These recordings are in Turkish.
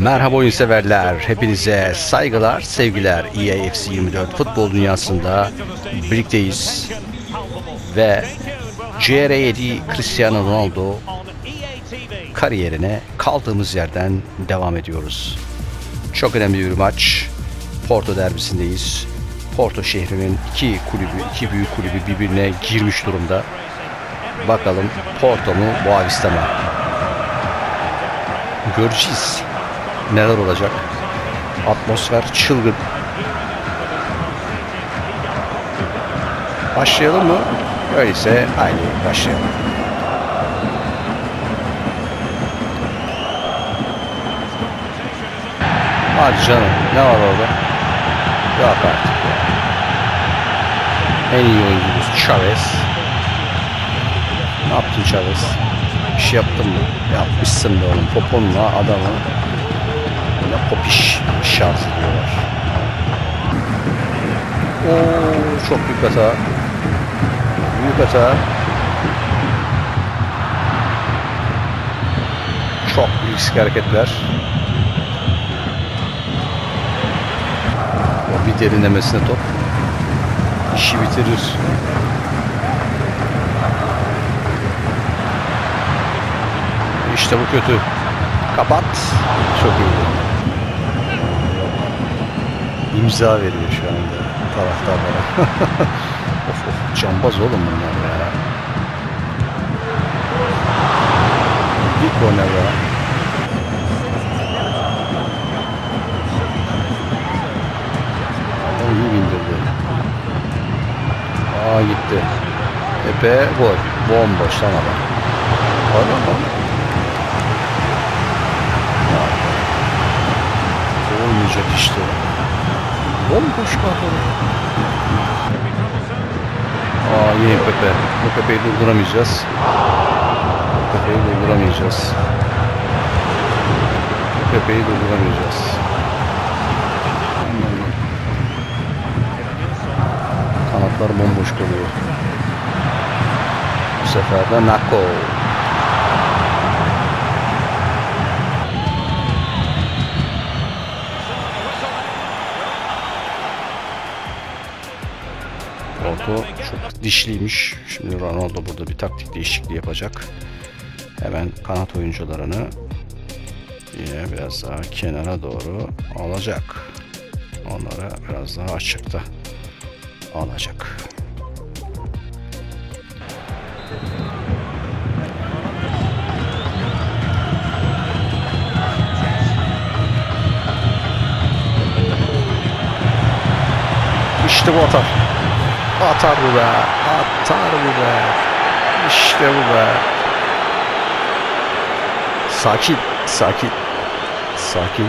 Merhaba oyun severler. Hepinize saygılar, sevgiler. EAFC 24 futbol dünyasında birlikteyiz. Ve CR7 Cristiano Ronaldo kariyerine kaldığımız yerden devam ediyoruz. Çok önemli bir maç. Porto derbisindeyiz. Porto şehrinin iki kulübü, iki büyük kulübü birbirine girmiş durumda. Bakalım Porto mu, Boavista mı? Göreceğiz. Neler olacak? Atmosfer çılgın. Başlayalım mı? Öyleyse haydi başlayalım. Hadi canım ne var orada? Yok artık ya. En iyi oyuncumuz Chavez. Ne yaptın Chavez? Bir şey yaptın mı? Yapmışsın be oğlum. Poponla adamı ne popiş şans diyorlar. Oo çok büyük hata. Büyük hata. Çok risk hareketler. O bir derinlemesine top. İşi bitirir. İşte bu kötü. Kapat. Çok iyi. İmza veriyor şu anda taraftarlara. of of cambaz oğlum bunlar ya. Bir korner ya. Adam iyi bindirdi. Aa gitti. Epe gol. Bomboş lan adam. Adam lan. Olmayacak işte. Bomboş kafalı. Aa yine Pepe. Bu Pepe'yi durduramayacağız. Pepe'yi durduramayacağız. Pepe'yi durduramayacağız. Kanatlar bomboş kalıyor. Bu sefer de Nako. Porto çok dişliymiş. Şimdi Ronaldo burada bir taktik değişikliği yapacak. Hemen kanat oyuncularını yine biraz daha kenara doğru alacak. Onlara biraz daha açıkta alacak. İşte bu atar. Atar bu be. Atar bu be. İşte bu be. Sakin. Sakin. Sakin.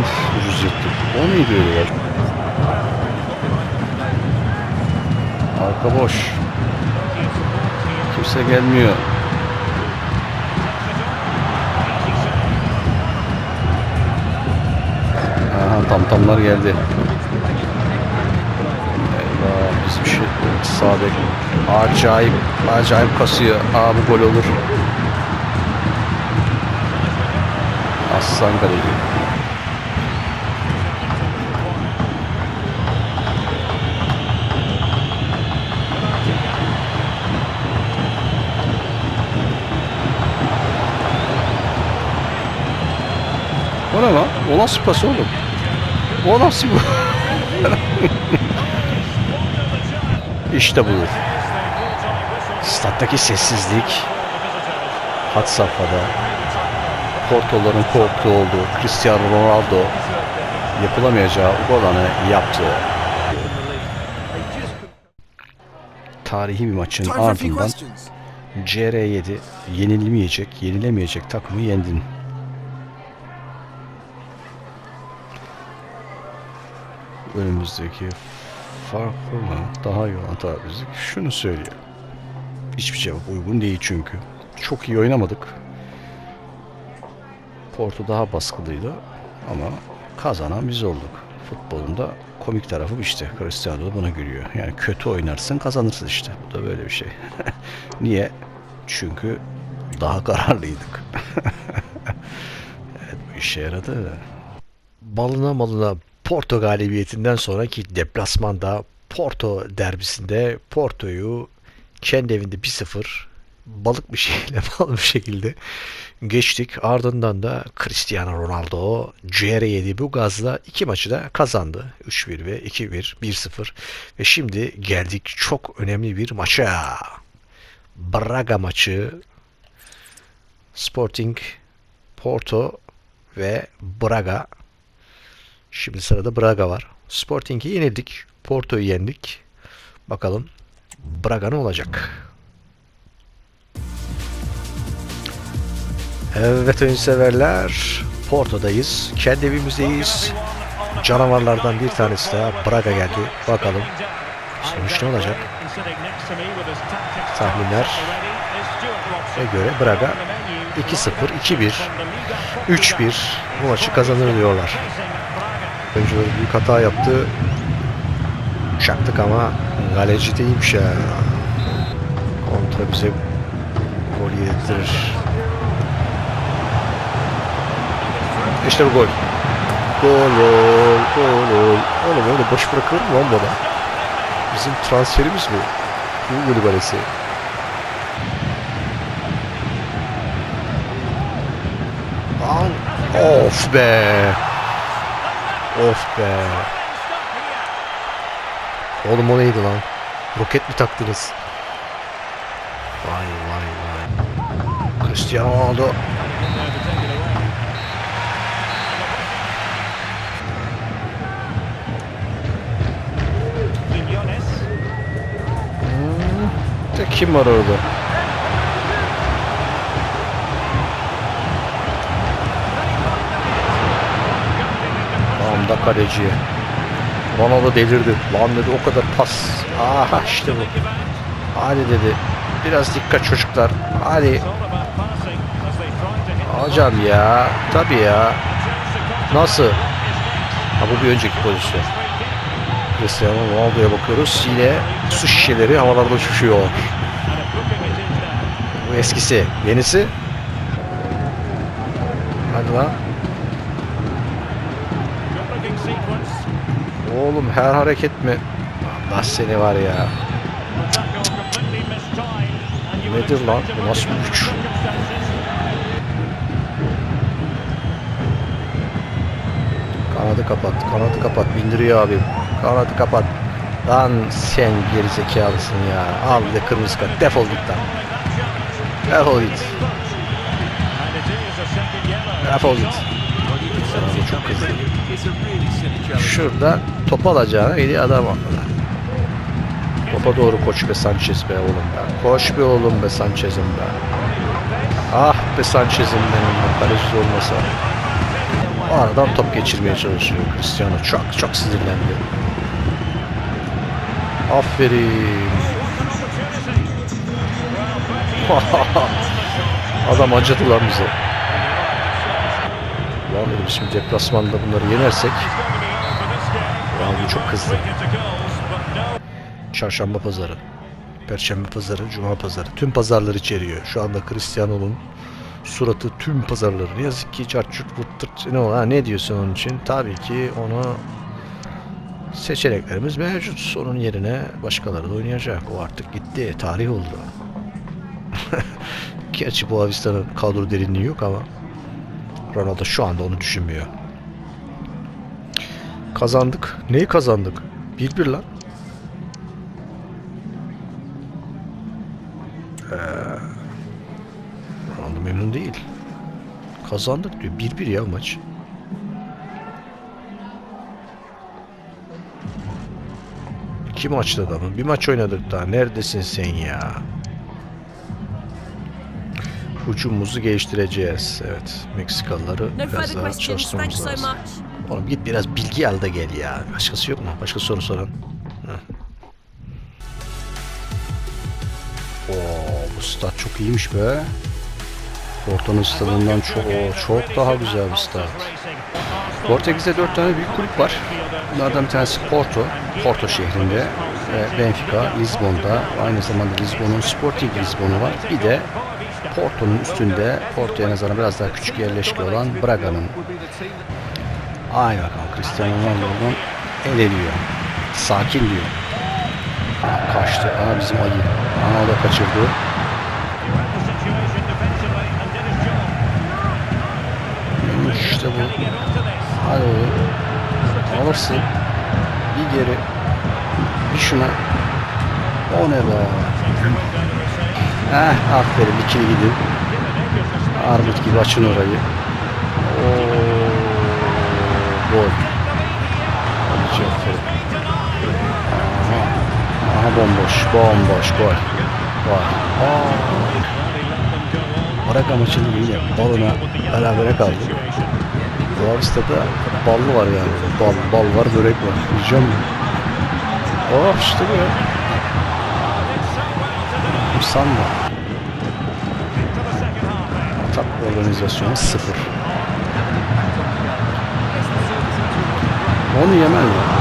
Uf, ucuz yırttık. O neydi öyle ya? Arka boş. Kimse gelmiyor. Aha tamtamlar geldi. Eyvah bizim şey sağ bek acayip acayip kasıyor. Aa bu gol olur. Aslan kaleci. O ne lan? O nasıl pas oğlum? O nasıl bu? işte bu. Stat'taki sessizlik hat safhada Porto'ların korktuğu olduğu Cristiano Ronaldo yapılamayacağı olanı yaptı. Tarihi bir maçın ardından questions. CR7 yenilmeyecek, yenilemeyecek takımı yendin. Önümüzdeki farklı mı? Daha iyi olan tabirlik şunu söylüyor. Hiçbir cevap uygun değil çünkü. Çok iyi oynamadık. Porto daha baskılıydı ama kazanan biz olduk. Futbolun da komik tarafı işte. Cristiano da buna gülüyor. Yani kötü oynarsın kazanırsın işte. Bu da böyle bir şey. Niye? Çünkü daha kararlıydık. evet bu işe yaradı. Balına malına Porto galibiyetinden sonraki deplasmanda Porto derbisinde Porto'yu kendi evinde 1-0 balık bir şeyle bal bir şekilde geçtik. Ardından da Cristiano Ronaldo ciğere yedi bu gazla iki maçı da kazandı. 3-1 ve 2-1, 1-0 ve şimdi geldik çok önemli bir maça. Braga maçı Sporting Porto ve Braga Şimdi sırada Braga var. Sporting'i yenildik. Porto'yu yendik. Bakalım Braga ne olacak? Evet oyun severler. Porto'dayız. Kendi evimizdeyiz. Canavarlardan bir tanesi daha Braga geldi. Bakalım sonuç ne olacak? Tahminler ve göre Braga 2-0, 2-1, 3-1 bu maçı kazanır diyorlar. Oyuncuları büyük hata yaptı. Çaktık ama galeci değilmiş ya. Kontra bize gol yedirtir. İşte bu gol. Gol, gol, gol, gol. Oğlum öyle boş bırakılır mı lan bana? Bizim transferimiz bu. Bu golü balesi. Of be. Of be. Oğlum o neydi lan? Roket mi taktınız? Vay vay vay. Cristiano Ronaldo. De kim var orada? Tam da kaleciye. Ronaldo delirdi. Lan dedi o kadar pas. Aha işte bu. Hadi dedi. Biraz dikkat çocuklar. Hadi. Hocam ya. Tabii ya. Nasıl? Ha bu bir önceki pozisyon. Cristiano Ronaldo'ya bakıyoruz. Yine su şişeleri havalarda uçuşuyor. Bu eskisi. Yenisi. Hadi lan. Oğlum her hareket mi? Allah seni var ya. Nedir lan? Bu nasıl bir güç? Kanadı kapat. Kanadı kapat. Bindiriyor abi. Kanadı kapat. Lan sen gerizekalısın ya. Al de kırmızı kart. Defol git lan. Defol git. Defol git. Sana çok kızdı. Şurada top alacağına gidiyor adam aldı. Topa doğru koş be Sanchez be oğlum be. Koş be oğlum be Sanchez'im be. Ah be Sanchez'im benim be. Kaleci olmasa. O aradan top geçirmeye çalışıyor Cristiano. Çok çok sinirlendi. Aferin. Adam acıdı lan bize. Lan dedim şimdi deplasmanda bunları yenersek Ronaldo çok kızdı. Çarşamba pazarı, Perşembe pazarı, Cuma pazarı. Tüm pazarlar içeriyor. Şu anda Cristiano'nun suratı tüm pazarları. Yazık ki çarçurt vıttırt ne o ha ne diyorsun onun için? Tabii ki onu seçeneklerimiz mevcut. Onun yerine başkaları da oynayacak. O artık gitti. Tarih oldu. Gerçi bu Avistan'ın kadro derinliği yok ama Ronaldo şu anda onu düşünmüyor. Kazandık. Neyi kazandık? 1-1 lan. Ee, memnun değil. Kazandık diyor. 1-1 ya maç. İki maçta da mı? Bir maç oynadık daha. Neredesin sen ya? Hücumumuzu geliştireceğiz. Evet. Meksikalıları biraz daha çalıştırmamız lazım. Oğlum git biraz bilgi al da gel ya. Başkası yok mu? Başka soru soran. Oo, bu stat çok iyiymiş be. Porto'nun stadından çok çok daha güzel bir stad. Portekiz'de dört tane büyük kulüp var. Bunlardan bir tanesi Porto, Porto şehrinde Benfica, Lisbon'da. Aynı zamanda Lisbon'un Sporting Lisbon'u var. Bir de Porto'nun üstünde, Porto'ya nazaran biraz daha küçük yerleşke olan Braga'nın. Ay bakalım Cristiano Ronaldo'dan el ediyor. Sakin diyor. Kaçtı. Aa bizim ayı. O da kaçırdı. İşte bu. Hadi oğlum. Alırsın. Bir geri. Bir şuna. O ne be? Heh aferin ikili gidin. Armut gibi açın orayı. Oo, gol. Aferin. Aha. Aha bomboş. Bomboş gol. Gol. Aa. Braga maçında yine balına berabere kaldı. Boavista'da ballı var yani. Bal, bal var, börek var. Yiyeceğim mi? Oh işte bu ya. Sanda. Atak organizasyonu sıfır. Onu yemen ya.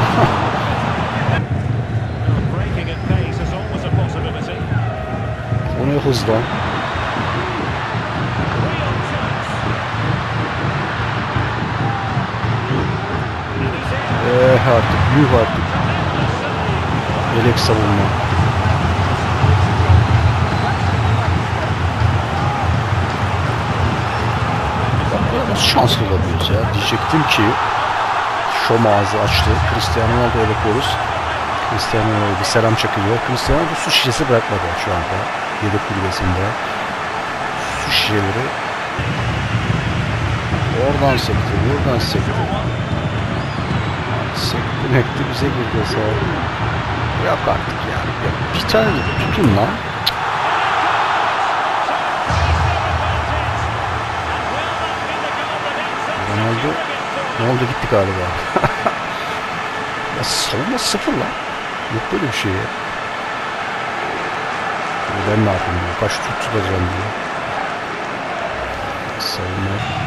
Onu hızlan. Eh artık, yuh artık. Yelek savunma. Bak ya nasıl şanslı olabiliyoruz ya. Diyecektim ki şom ağzı açtı. Cristiano Ronaldo'ya bakıyoruz. Cristiano Ronaldo'ya bir selam çakılıyor. Cristiano Ronaldo su şişesi bırakmadı şu anda. Yedek kulübesinde. Su şişeleri oradan sekti, buradan sekti. Sekti mekti bize girdi hesabı. Yok artık yani. Ya bir tane tutun lan. Ronaldo, Ronaldo gitti galiba. ya savunma sıfır lan. Yok böyle bir şey ya. Ben ne yapayım ya? Kaç tut tutacağım diye. Savunma.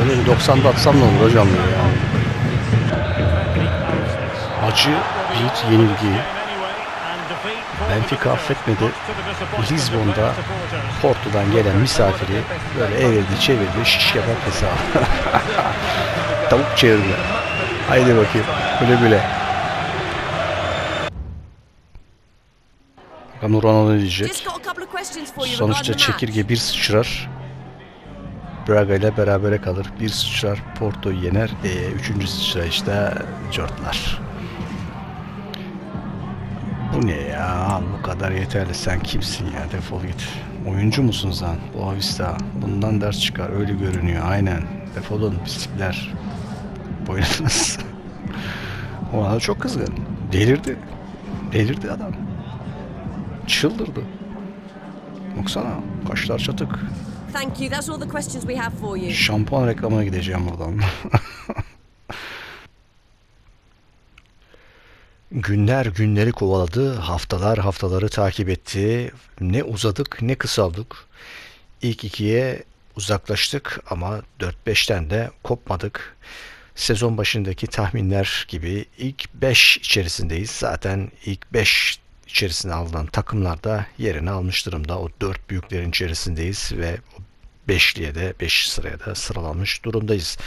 Öyle bir 90'da atsam ne olur hocam ya. Acı bir yenilgi. Benfica affetmedi. Lisbon'da Porto'dan gelen misafiri böyle evirdi çevirdi şiş kebap hesabı. Tavuk çevirdi. Haydi bakayım. Güle güle. Bakalım Ronaldo ne diyecek? Sonuçta çekirge bir sıçrar. Braga ile berabere kalır. Bir sıçrar Porto yener. E, üçüncü sıçrayışta Jortlar. Bu ne ya? Al bu kadar yeterli. Sen kimsin ya? Defol git. Oyuncu musun sen? Boavista. Bundan ders çıkar. Öyle görünüyor. Aynen. Defolun pislikler. Boynunuz. o adam çok kızgın. Delirdi. Delirdi adam. Çıldırdı. Baksana kaşlar çatık. Thank you. That's all the questions we have for you. Şampuan reklamına gideceğim buradan. Günler günleri kovaladı, haftalar haftaları takip etti. Ne uzadık ne kısaldık. İlk ikiye uzaklaştık ama 4-5'ten de kopmadık. Sezon başındaki tahminler gibi ilk 5 içerisindeyiz. Zaten ilk 5 içerisine alınan takımlar da yerini almış durumda. O 4 büyüklerin içerisindeyiz ve beşliye de 5 sıraya da sıralanmış durumdayız.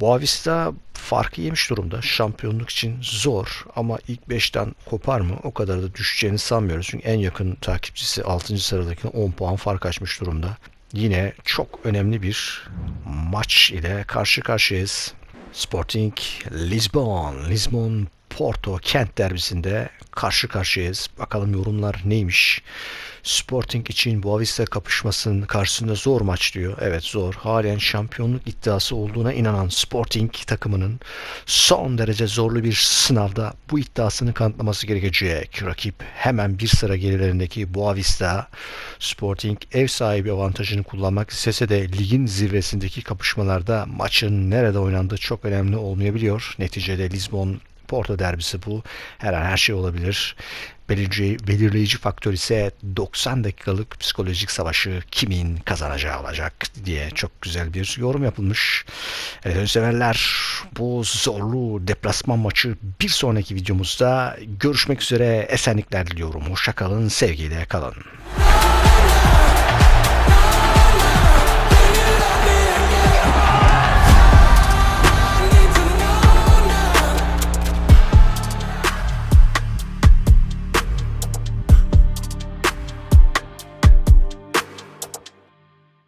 Boavista farkı yemiş durumda. Şampiyonluk için zor ama ilk 5'ten kopar mı? O kadar da düşeceğini sanmıyoruz. Çünkü en yakın takipçisi 6. sıradaki 10 puan fark açmış durumda. Yine çok önemli bir maç ile karşı karşıyayız. Sporting Lisbon, Lisbon Porto Kent derbisinde karşı karşıyayız. Bakalım yorumlar neymiş? Sporting için Boavista kapışmasının karşısında zor maç diyor. Evet zor. Halen şampiyonluk iddiası olduğuna inanan Sporting takımının son derece zorlu bir sınavda bu iddiasını kanıtlaması gerekecek. Rakip hemen bir sıra gerilerindeki Boavista. Sporting ev sahibi avantajını kullanmak istese de ligin zirvesindeki kapışmalarda maçın nerede oynandığı çok önemli olmayabiliyor. Neticede Lisbon Porto derbisi bu. Her an her şey olabilir. Belirleyici, belirleyici faktör ise 90 dakikalık psikolojik savaşı kimin kazanacağı olacak diye çok güzel bir yorum yapılmış. Evet severler bu zorlu deplasman maçı bir sonraki videomuzda görüşmek üzere esenlikler diliyorum. Hoşçakalın sevgiyle kalın.